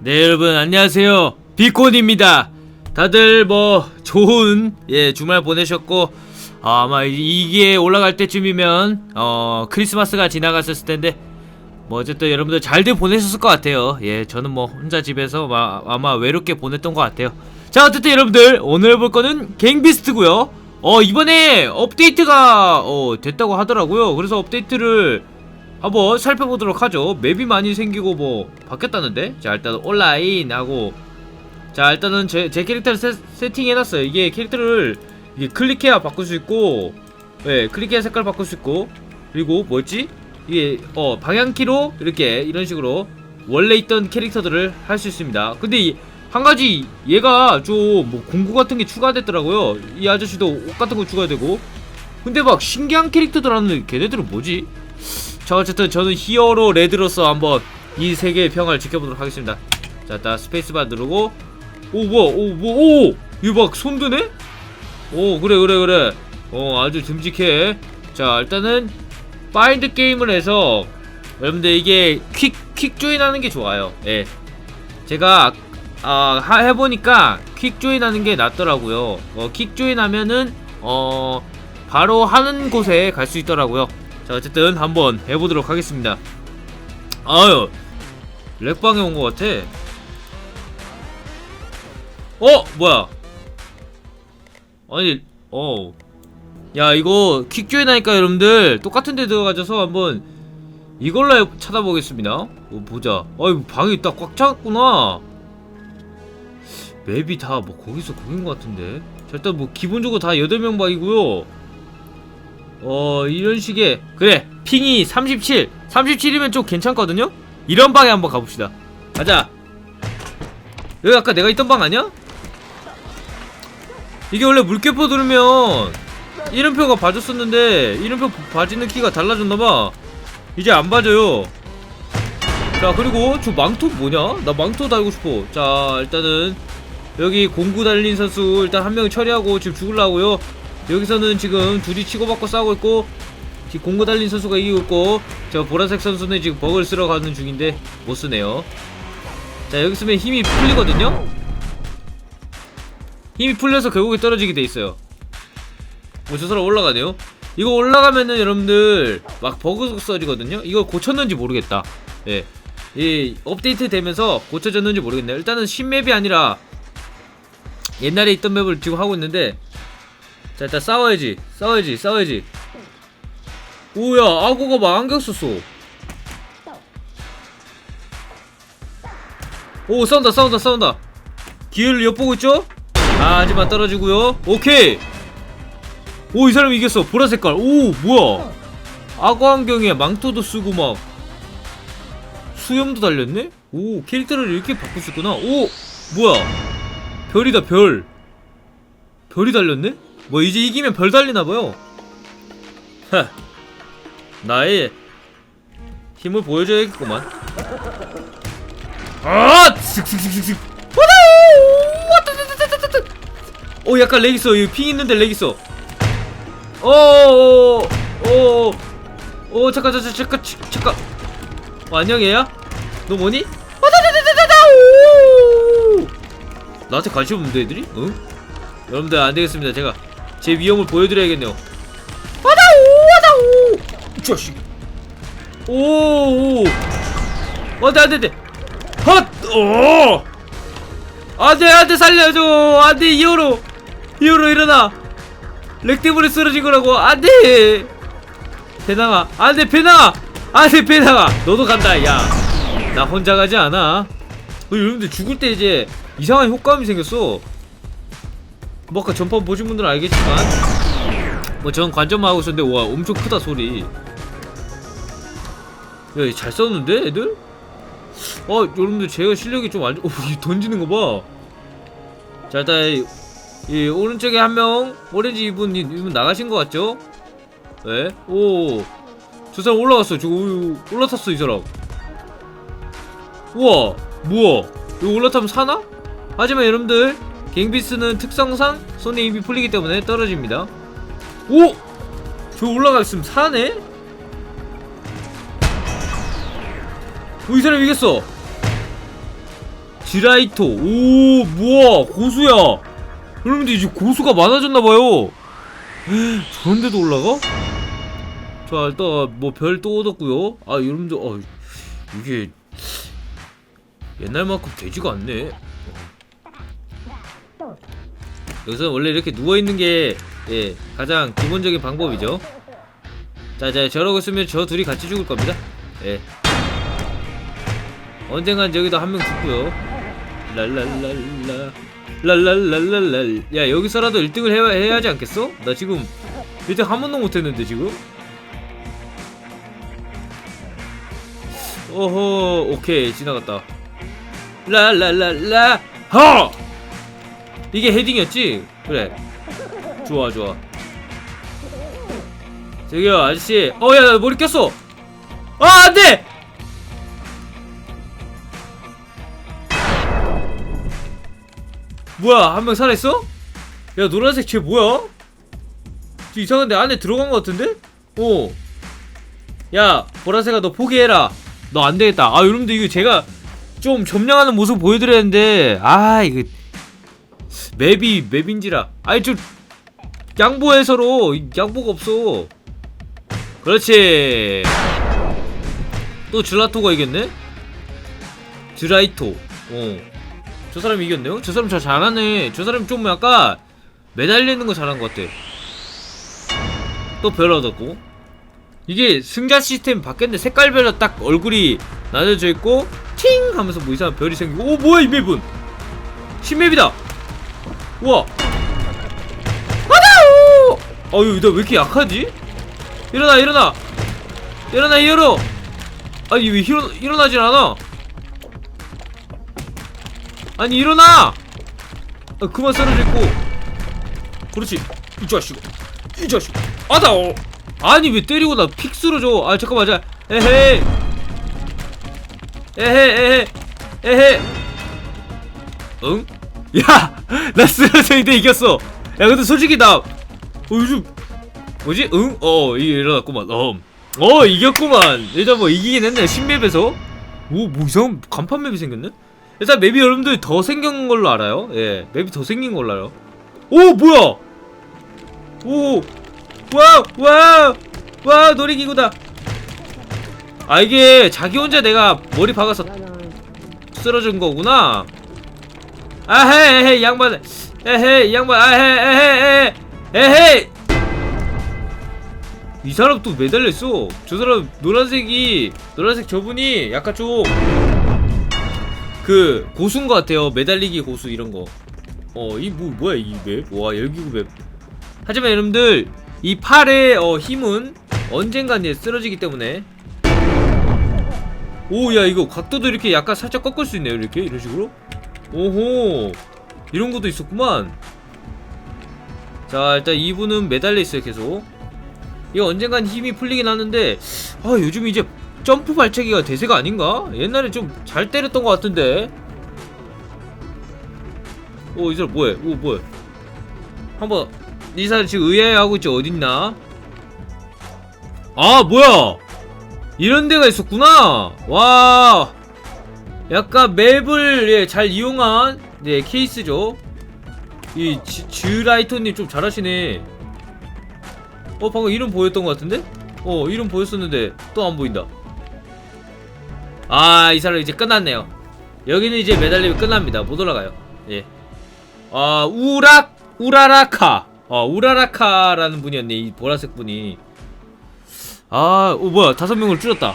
네 여러분 안녕하세요. 비콘입니다. 다들 뭐 좋은 예 주말 보내셨고 아, 아마 이- 이게 올라갈 때쯤이면 어 크리스마스가 지나갔었을 텐데 뭐 어쨌든 여러분들 잘들 보내셨을 것 같아요. 예 저는 뭐 혼자 집에서 마- 아마 외롭게 보냈던 것 같아요. 자 어쨌든 여러분들 오늘 볼 거는 갱비스트고요. 어 이번에 업데이트가 어 됐다고 하더라고요. 그래서 업데이트를 한번 살펴보도록 하죠. 맵이 많이 생기고 뭐 바뀌었다는데. 자 일단 온라인 하고 자 일단은 제, 제 캐릭터를 세, 세팅해놨어요. 이게 캐릭터를 이게 클릭해야 바꿀 수 있고, 예 클릭해야 색깔 바꿀 수 있고 그리고 뭐였지? 이게 어 방향키로 이렇게 이런 식으로 원래 있던 캐릭터들을 할 수 있습니다. 근데 이, 한 가지 얘가 좀 뭐 공구 같은 게 추가됐더라고요. 이 아저씨도 옷 같은 거 추가되고. 근데 막 신기한 캐릭터들 하는 걔네들은 뭐지? 자 어쨌든 저는 히어로 레드로서 한번 이 세계의 평화를 지켜보도록 하겠습니다. 자 일단 스페이스바 누르고. 오 뭐야 오뭐오! 막 손드네? 오 그래 그래 그래. 어 아주 듬직해. 자 일단은 파인드 게임을 해서 여러분들 이게 퀵, 퀵 조인 하는 게 좋아요. 예. 제가 아 하- 해보니까 퀵 조인 하는 게 낫더라고요. 어, 퀵 조인 하면은 어 바로 하는 곳에 갈 수 있더라고요 자 어쨌든 한번 해보도록 하겠습니다. 아유 렉방에 온 것 같아. 어 뭐야? 아니 어 야 이거 퀵조인 하니까 여러분들. 똑같은 데 들어가셔서 한번 이걸로 해- 찾아보겠습니다. 어, 보자. 아이 방이 딱 꽉 찼구나. 맵이 다 뭐 거기서 거긴 것 같은데. 자 일단 뭐 기본적으로 다 8명 방이고요 어 이런 식의 그래 핑이 37 37이면 좀 괜찮거든요? 이런 방에 한번 가봅시다. 가자. 여기 아까 내가 있던 방 아니야? 이게 원래 물개포 누르면 이름표가 봐줬었는데 이름표 봐지는 키가 달라졌나봐. 이제 안 봐져요. 자 그리고 저 망토 뭐냐? 나 망토 달고 싶어. 자 일단은 여기 공구 달린 선수 일단 한 명 처리하고 지금 죽을라고요 여기서는 지금 둘이 치고받고 싸우고 있고 지금 공구 달린 선수가 이기고 있고 저 보라색 선수는 지금 버그를 쓰러 가는 중인데 못 쓰네요. 자 여기 쓰면 힘이 풀리거든요? 힘이 풀려서 결국에 떨어지게 돼 있어요. 뭐저 사람 올라가네요. 이거 올라가면은 여러분들 막 버그 썰이거든요? 이거 고쳤는지 모르겠다. 예. 이 업데이트 되면서 고쳐졌는지 모르겠네요. 일단은 신맵이 아니라 옛날에 있던 맵을 지금 하고 있는데 자 일단 싸워야지. 싸워야지 싸워야지. 오야 악어가 막 안경 썼어. 오 싸운다 싸운다 싸운다. 기회를 엿보고 있죠? 아 하지만 떨어지고요. 오케이. 오 이 사람 이겼어. 보라색깔. 오 뭐야? 악어 안경에 망토도 쓰고 막 수염도 달렸네? 오 캐릭터를 이렇게 바꿀 수 있구나. 오 뭐야? 별이다 별. 별이 달렸네? 뭐 이제 이기면 별 달리나봐요. 하 나의 힘을 보여줘야겠구만. 아! 슥슥슥슥슥. 오 약간 렉 있어. 여기 핑 있는데 렉 있어. 어어어어. 어, 잠깐 잠깐 잠깐 잠깐 잠깐. 어, 안녕 얘야? 너 뭐니? 나한테 관심 없는데 애들이? 응? 여러분들 안되겠습니다 제가 제 위험을 보여드려야겠네요. 와다오 와다오. 이 자식. 오오. 안돼 안돼 안돼. 헛어! 안돼 안돼 살려줘. 안돼 이호로. 이호로 일어나. 렉 때문에 쓰러진 거라고. 안돼. 배낭아 안돼 배낭아 안돼 배낭아 너도 간다 야나 혼자 가지 않아. 어, 여러분들 죽을 때 이제 이상한 효과음이 생겼어 뭐 아까 전판 보신 분들은 알겠지만 뭐 전 관전만 하고 있었는데 와 엄청 크다 소리 야잘 썼는데 애들? 어 여러분들 제가 실력이 좀안 좋.. 어, 이 던지는 거 봐 자 일단 이, 이 오른쪽에 한 명 오렌지 이분 이분 나가신 것 같죠? 네? 오저 사람 올라갔어 저 오, 올라탔어 이 사람 우와 뭐야 이거 올라타면 사나? 하지만 여러분들 갱비스는 특성상 손에 힘이 풀리기 때문에 떨어집니다. 오! 저 올라가 있으면 사네? 오, 이 사람 이겼어. 드라이토. 오 뭐야? 고수야. 여러분들 이제 고수가 많아졌나봐요. 저런데도 올라가? 자 일단 뭐 별 또 얻었고요. 아 여러분들 어 이게 옛날만큼 되지가 않네 여기서 원래 이렇게 누워있는 게 예, 가장 기본적인 방법이죠. 자, 자, 저러고 있으면 저 둘이 같이 죽을 겁니다. 예. 언젠간 저기도 한 명 죽고요. 랄랄랄라. 랄랄랄랄랄. 야 여기서라도 1등을 해야, 해야 하지 않겠어? 나 지금 1등 한 번도 못했는데 지금? 오호 오케이. 지나갔다. 랄랄랄라. 하 이게 헤딩이었지? 그래 좋아 좋아 저기요 아저씨 어야 머리 꼈어 아 안돼 뭐야 한 명 살아있어? 야 노란색 쟤 뭐야? 저 이상한데 안에 들어간 것 같은데? 어. 야 보라색아 너 포기해라 너 안되겠다 아 여러분들 이거 제가 좀 점령하는 모습 보여드렸는데 아 이거 맵이 맵인지라. 아이 좀 양보해 서로. 양보가 없어. 그렇지. 또 줄라토가 이겼네? 드라이토. 어저 사람이 이겼네요? 저 사람 잘 잘하네. 저 사람 좀 약간 매달리는 거 잘한 것 같아. 또별 얻었고. 이게 승자 시스템 바뀌었는데 색깔별로 딱 얼굴이 나눠져 있고 팅! 하면서 뭐 이상한 별이 생기고. 오 뭐야 이 맵은? 신맵이다 우와. 와다오 어유 나왜 이렇게 약하지? 일어나 일어나. 일어나 히어로. 아니 왜 일어, 일어나질 않아? 아니 일어나! 아, 그만 쓰러져 있고. 그렇지. 이 자식. 이 자식. 아다오 아니 왜 때리고 나 픽 쓰러져? 아 잠깐만 자. 에헤이 에헤 에헤. 에헤. 응? 야! 나 쓰러져 있는데 이겼어. 야 근데 솔직히 나 어, 요즘 뭐지? 응? 어 일어났구만. 어, 어 이겼구만. 일단 뭐 이기긴 했네 신맵에서. 오 뭐 이상한 간판 맵이 생겼네? 일단 맵이 여러분들 더 생긴 걸로 알아요. 예 맵이 더 생긴 걸로 알아요. 오 뭐야? 오 와우 와우 와우 놀이기구다. 아 이게 자기 혼자 내가 머리 박아서 쓰러진 거구나 아헤 에헤 이 양반 에헤 이 양반 아헤 에헤 에헤. 에헤! 이 사람 또 매달려 있어? 저 사람 노란색이 노란색 저분이 약간 좀 그 고수인 것 같아요. 매달리기 고수 이런 거 어 이 뭐 뭐야 이 맵 와 열기구 맵. 하지만 여러분들 이 팔의 어, 힘은 언젠간 이제 쓰러지기 때문에. 오 야 이거 각도도 이렇게 약간 살짝 꺾을 수 있네요 이렇게? 이런 식으로 오호. 이런 것도 있었구만. 자 일단 이분은 매달려 있어요 계속. 이거 언젠간 힘이 풀리긴 하는데 아 요즘 이제 점프 발차기가 대세가 아닌가? 옛날에 좀 잘 때렸던 것 같은데. 오이 사람 뭐해? 오 뭐해? 한번 이 사람 지금 의아해하고 있지 어딨나? 아 뭐야! 이런 데가 있었구나! 와 약간 맵을 예, 잘 이용한 네 케이스죠. 이 지- 즈라이터님 좀 잘하시네. 어 방금 이름 보였던 것 같은데? 어 이름 보였었는데 또 안 보인다. 아 이 사람 이제 끝났네요. 여기는 이제 매달리면 끝납니다. 못 올라가요. 예아 우락 우라라카. 어 우라라카라는 분이었네 이 보라색 분이. 아, 오 뭐야. 다섯 명을 줄였다.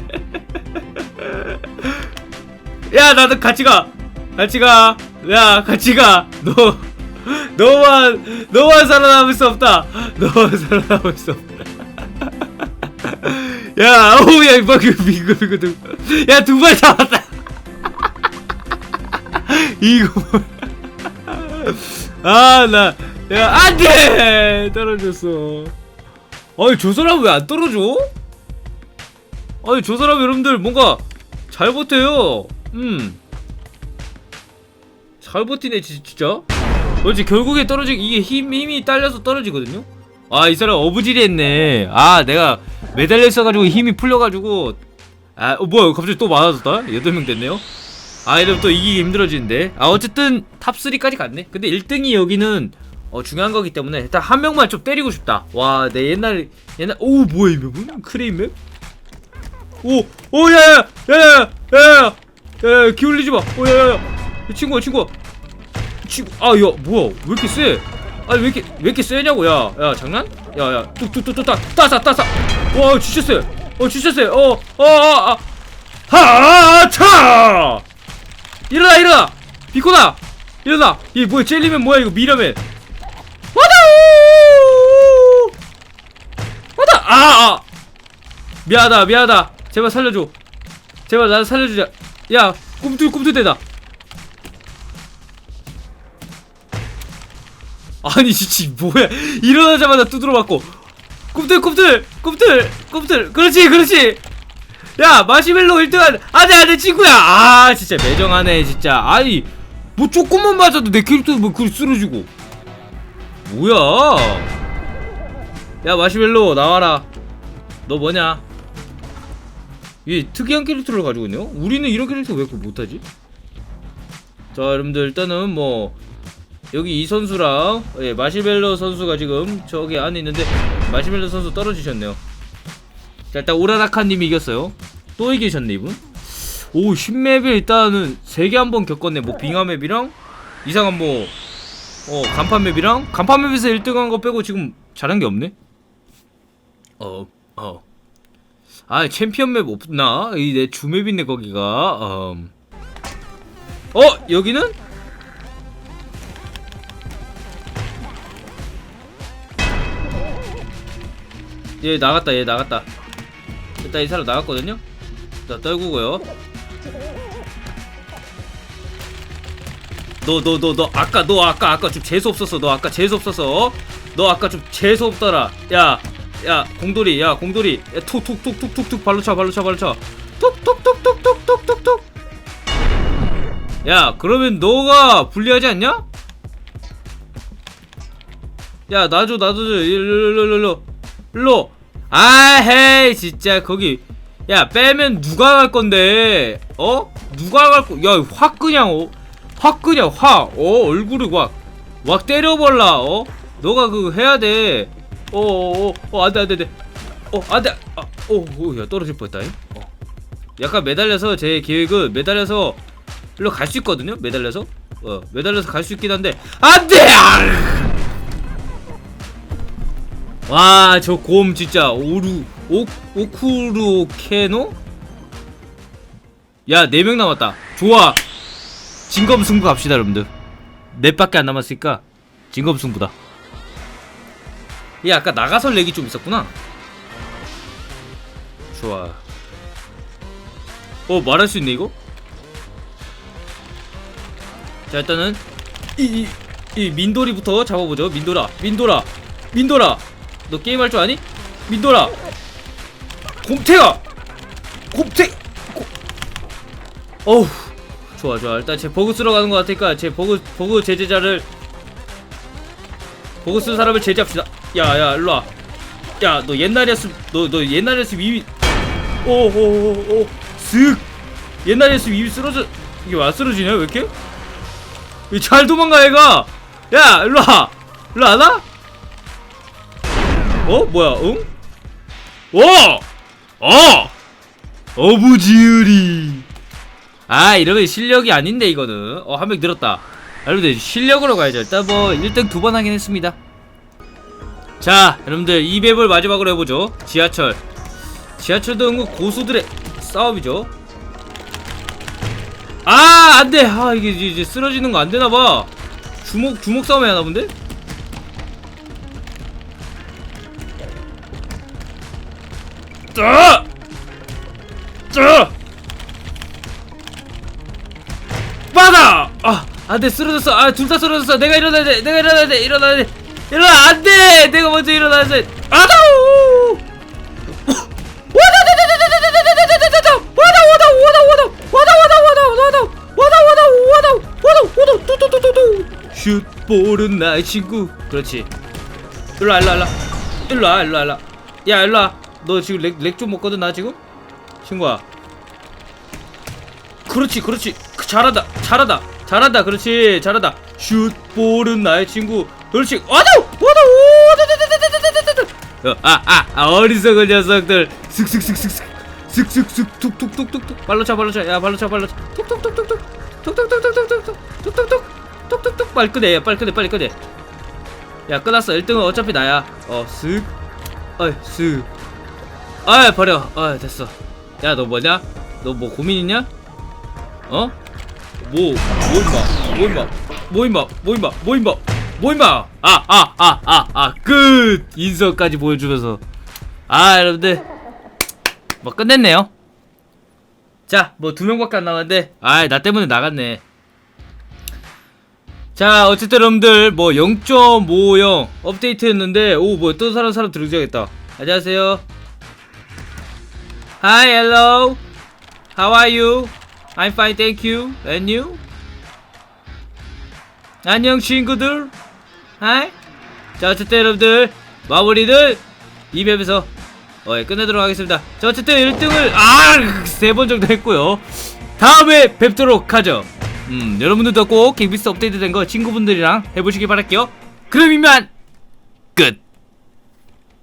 야 나도 같이 가 같이 가야 같이 가너 너만 너만 살아남을 수 없다 너만 살아남을 수 없다 야 오야 이거 빙글 빙글 야두 발 잡았다 이거 아, 나, 야, 안 돼! 떨어졌어. 아니, 저 사람 왜 안 떨어져? 아니, 저 사람 여러분들 뭔가 잘 버텨요. 음. 잘 버티네, 지- 진짜. 그렇지, 결국에 떨어지, 이게 힘, 힘이 딸려서 떨어지거든요? 아, 이 사람 어부질이 했네. 아, 내가 매달려 있어가지고 힘이 풀려가지고. 아, 어, 뭐야, 갑자기 또 많아졌다? 8명 됐네요? 아 이러면 또 이기기 힘들어지는데 아 어쨌든 탑 3까지 갔네 근데 1등이 여기는 어 중요한 거기 때문에 일단 한 명만 좀 때리고 싶다 와 내 옛날 옛날 오 뭐야 이 맵은? 크레인 맵? 오 오 야야 야 야 야야 야야야 야야 기울이지 마 오 야야야. 이 친구야 친구야. 이 친구 아야 뭐야? 왜 이렇게 세? 아니 왜 이렇게 왜 이렇게 세냐고 야야 장난? 야야. 뚝뚝뚝뚝 따 따사 따사. 와 진짜 세 어 진짜 세 어어아 아. 하차! 일어나 일어나. 비코나. 일어나. 이 뭐야 젤리맨 뭐야 이거 미라맨 와다! 와다! 아 아. 미안하다 미안하다. 제발 살려줘. 제발 나 살려주자 야 꿈틀 꿈틀대다. 아니 진짜 뭐야. 일어나자마자 두드러 맞고. 꿈틀 꿈틀 꿈틀 꿈틀. 그렇지 그렇지. 야 마시멜로 1등한 안돼 안돼 친구야. 아 진짜 매정하네 진짜. 아니 뭐 조금만 맞아도 내 캐릭터 뭐 그걸 쓰러지고. 뭐야? 야 마시멜로 나와라. 너 뭐냐 얘 특이한 캐릭터를 가지고 있네요? 우리는 이런 캐릭터 왜 못하지? 자 여러분들 일단은 뭐 여기 이 선수랑 예, 마시멜로 선수가 지금 저기 안에 있는데 마시멜로 선수 떨어지셨네요. 자 일단 오라라카님이 이겼어요. 또 이기셨네 이분. 오 신맵을 일단은 3개 한번 겪었네. 뭐 빙하맵이랑 이상한 뭐 어 간판맵이랑? 간판맵에서 1등한 거 빼고 지금 잘한 게 없네? 어 어 아 챔피언 맵 없나? 이 내 주맵 있네 거기가. 음. 어 여기는? 얘 나갔다 얘 나갔다. 일단 이 사람 나갔거든요? 자 떨구고요. 너 너 너 너 아까 너 아까 아까 좀 재수 없었어. 너 아까 재수 없었어. 너 아까 좀 재수 없더라. 야 야 공돌이 야 공돌이 야, 툭툭툭툭툭툭 발로 차 발로 차 발로 차 툭툭툭툭툭툭툭툭 야 그러면 너가 불리하지 않냐? 야 놔줘 놔줘 일로 일로 일로 일로 일로 아 헤이 진짜 거기 야 빼면 누가 갈 건데 어 누가 갈거 야 확 그냥 어, 확 그냥 확 어 얼굴을 확 확 때려버라 어 너가 그거 해야 돼 어어어 어, 안돼 안돼 안돼 어 안돼 아오야 떨어질 뻔했다 어 약간 매달려서 제 계획은 매달려서 일로 갈 수 있거든요 매달려서 어 매달려서 갈 수 있긴 한데 안돼 와, 저 곰 진짜 오루 오 오쿠루 케노? 야, 네명 남았다. 좋아. 진검승부 갑시다, 여러분들. 넷밖에 안 남았으니까 진검승부다. 얘 아까 나가설 렉이 좀 있었구나. 좋아. 어, 말할 수 있네 이거? 자, 일단은 이, 이, 이 민돌이부터 잡아보죠. 민돌아, 민돌아, 민돌아. 너 게임할 줄 아니? 민돌아 곰태야 곰태 고... 어우 좋아 좋아 일단 제 버그 쓰러 가는 것 같으니까 제 버그 버그 제재자를 버그 쓴 사람을 제재합시다 야야 일로 와 야 너 옛날이었으면 너너 옛날이었으면 이미 오오오오 쓱 옛날이었으면 이미 쓰러져 이게 왜 안 쓰러지냐 왜 이렇게 이잘 도망가 얘가 야 일로 와 일로 안 와? 어? 뭐야? 응? 와! 어! 어부지으리 아 이러면 실력이 아닌데 이거는 어 한 명 늘었다 여러분들 실력으로 가야죠 일단 뭐 1등 두 번 하긴 했습니다 자 여러분들 이 맵을 마지막으로 해보죠. 지하철. 지하철도 은근 고수들의 싸움이죠. 아 안돼. 아 이게 이제, 쓰러지는 거 안되나봐. 주먹 주먹 싸움 해야 하나 본데? 따! 따! 받아! 아, 안 돼. 쓰러졌어. 아 둘 다 쓰러졌어. 내가 일어나야 돼. 내가 일어나야 돼. 일어나야 돼 일어나 안돼 내가 먼저 와다 뚜뚜뚜뚜뚜 슛볼은 나의 친구 그렇지 일로와 일로와 일로와 일로와 일로와 야 일로와 너 지금 렉좀 먹거든 나 지금 친구야 그렇지 그렇지 그, 잘한다 잘한다 잘한다 그렇지 잘한다 슛볼은 나의 친구 와다 와다 와다 아아 아, 어리석은 녀석들 슥슥슥슥슥 슥슥슥 툭툭툭툭툭 발로 차 발로 차야 발로 차 발로 차 툭툭툭툭툭 툭툭툭툭툭툭 툭툭툭 빨리 끄내 빨리 끄내 빨리 끄내 야 끝났어 1등은 어차피 나야 어슥 어이 슥 아이 버려 아 됐어 야 너 뭐냐 너 뭐 고민 있냐 어? 뭐, 뭐 임마, 뭐 임마, 뭐 임마, 뭐 임마, 뭐 임마, 뭐 임마, 아, 아, 아, 아, 아, 끝! 인서까지 보여주면서. 아, 여러분들. 뭐 끝냈네요. 자, 뭐 두 명밖에 안 남았는데, 아, 나 때문에 나갔네. 자, 어쨌든 여러분들, 뭐 0.50 업데이트 했는데, 오, 뭐또 사람 사람 들어줘야겠다. 안녕하세요. Hi, hello. How are you? I'm fine, thank you. And you? 안녕 친구들. Hi. 자 어쨌든 여러분들 마무리를 이 맵에서 어, 예, 끝내도록 하겠습니다. 자 어쨌든 1등을 아세 번 정도 했고요. 다음에 뵙도록 하죠. 음 여러분들도 꼭 갱비스 업데이트 된 거 친구분들이랑 해보시기 바랄게요. 그럼 이만 끝.